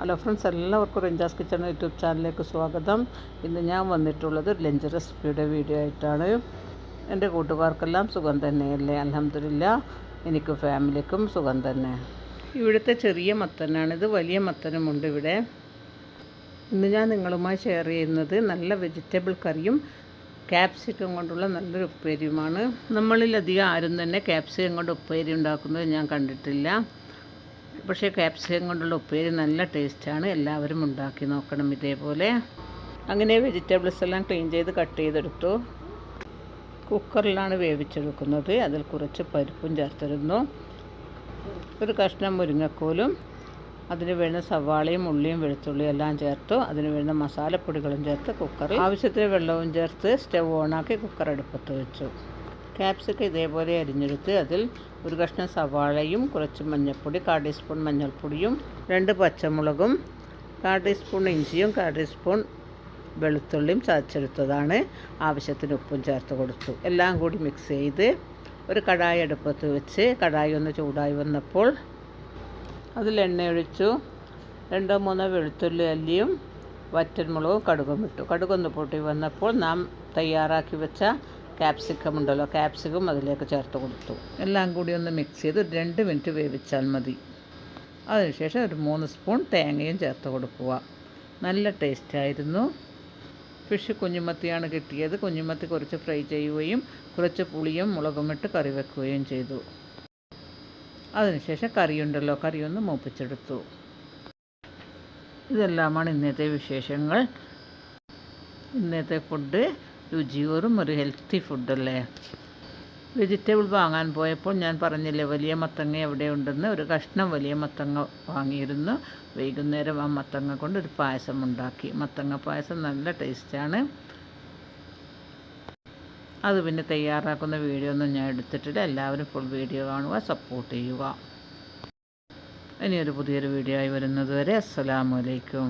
Hello friends എല്ലാവർക്കും റെഞ്ചാസ് kitchen YouTube ചാനലിലേക്ക് സ്വാഗതം. ഇന്ന് ഞാൻ വന്നിട്ടുള്ളത് ലഞ്ച് റെസിപ്പിയുടെ വീഡിയോ ആയിട്ടാണ്. എന്റെ കൂട്ടുകാർക്കെല്ലാം സുഖം തന്നെയല്ലേ? അലഹമില്ല എനിക്ക് ഫാമിലിക്കും സുഖം തന്നെ. ഇവിടുത്തെ ചെറിയ മത്തനാണ്. ഇത് വലിയ മത്തനുമുണ്ട് ഇവിടെ. ഇന്ന് ഞാൻ നിങ്ങളുമായി ഷെയർ ചെയ്യുന്നത് നല്ല വെജിറ്റബിൾ കറിയും ക്യാപ്സിക്കം കൊണ്ടുള്ള നല്ലൊരു ഉപ്പേരിയുമാണ്. നമ്മളിലധികം ആരും തന്നെ ക്യാപ്സിക്കം കൊണ്ട് ഉപ്പേരി ഉണ്ടാക്കുന്നത് ഞാൻ കണ്ടിട്ടില്ല. പക്ഷേ ക്യാപ്സിക്കം കൊണ്ടുള്ള ഉപ്പേരി നല്ല ടേസ്റ്റാണ്. എല്ലാവരും ഉണ്ടാക്കി നോക്കണം ഇതേപോലെ. അങ്ങനെ വെജിറ്റബിൾസ് എല്ലാം ക്ലീൻ ചെയ്ത് കട്ട് ചെയ്തെടുത്തു. കുക്കറിലാണ് വേവിച്ചെടുക്കുന്നത്. അതിൽ കുറച്ച് പരിപ്പും ചേർത്തിരുന്നു. ഒരു കഷ്ണം മുരിങ്ങക്കോലും അതിന് വേണ്ട സവാളയും ഉള്ളിയും വെളുത്തുള്ളിയും എല്ലാം ചേർത്തു. അതിന് വേണ്ട മസാലപ്പൊടികളും ചേർത്ത് കുക്കറിൽ ആവശ്യത്തിന് വെള്ളവും ചേർത്ത് സ്റ്റവ് ഓണാക്കി കുക്കർ അടുപ്പത്ത് വെച്ചു. ക്യാപ്സിക്കം ഇതേപോലെ അരിഞ്ഞെടുത്ത് അതിൽ ഒരു കഷ്ണം സവാളയും കുറച്ച് മഞ്ഞൾപ്പൊടി കാ ടീസ്പൂൺ മഞ്ഞൾപ്പൊടിയും രണ്ട് പച്ചമുളകും കാ ടീസ്പൂൺ ഇഞ്ചിയും കാ ടീസ്പൂൺ വെളുത്തുള്ളിയും ചതച്ചെടുത്തതാണ്. ആവശ്യത്തിന് ഉപ്പും ചേർത്ത് കൊടുത്തു. എല്ലാം കൂടി മിക്സ് ചെയ്ത് ഒരു കടായി അടുപ്പത്ത് വെച്ച് കടായി ഒന്ന് ചൂടായി വന്നപ്പോൾ അതിൽ എണ്ണ ഒഴിച്ചു. രണ്ടോ മൂന്നോ വെളുത്തുള്ളി അല്ലിയും വറ്റൻമുളകും കടുകും ഇട്ടു. കടുകൊന്ന് പൊട്ടി വന്നപ്പോൾ നാം തയ്യാറാക്കി വെച്ച ക്യാപ്സിക്കം ഉണ്ടല്ലോ ക്യാപ്സിക്കം അതിലേക്ക് ചേർത്ത് കൊടുത്തു. എല്ലാം കൂടി ഒന്ന് മിക്സ് ചെയ്ത് ഒരു രണ്ട് മിനിറ്റ് വേവിച്ചാൽ മതി. അതിനുശേഷം ഒരു മൂന്ന് സ്പൂൺ തേങ്ങയും ചേർത്ത് കൊടുക്കുക. നല്ല ടേസ്റ്റായിരുന്നു ഫിഷ് കുഞ്ഞുമത്തിയാണ് കിട്ടിയത്. കുഞ്ഞുമത്തി കുറച്ച് ഫ്രൈ ചെയ്യുകയും കുറച്ച് പുളിയും മുളകും ഇട്ട് കറി വെക്കുകയും ചെയ്തു. അതിനുശേഷം കറിയുണ്ടല്ലോ കറിയൊന്ന് മൂപ്പിച്ചെടുത്തു. ഇതെല്ലാമാണ് ഇന്നത്തെ വിശേഷങ്ങൾ. ഇന്നത്തെ ഫുഡ് രുചിയോറും ഒരു ഹെൽത്തി ഫുഡല്ലേ വെജിറ്റബിൾ വാങ്ങാൻ പോയപ്പോൾ ഞാൻ പറഞ്ഞില്ലേ വലിയ മത്തങ്ങ എവിടെ ഉണ്ടെന്ന്? ഒരു കഷ്ണം വലിയ മത്തങ്ങ വാങ്ങിയിരുന്നു. വൈകുന്നേരം ആ മത്തങ്ങ കൊണ്ട് ഒരു പായസം ഉണ്ടാക്കി. മത്തങ്ങ പായസം നല്ല ടേസ്റ്റാണ് അത് പിന്നെ തയ്യാറാക്കുന്ന വീഡിയോ ഒന്നും ഞാൻ എടുത്തിട്ടില്ല. എല്ലാവരും ഫുൾ വീഡിയോ കാണുക സപ്പോർട്ട് ചെയ്യുക. ഇനിയൊരു പുതിയൊരു വീഡിയോ ആയി വരുന്നത് വരെ അസ്സലാമലൈക്കും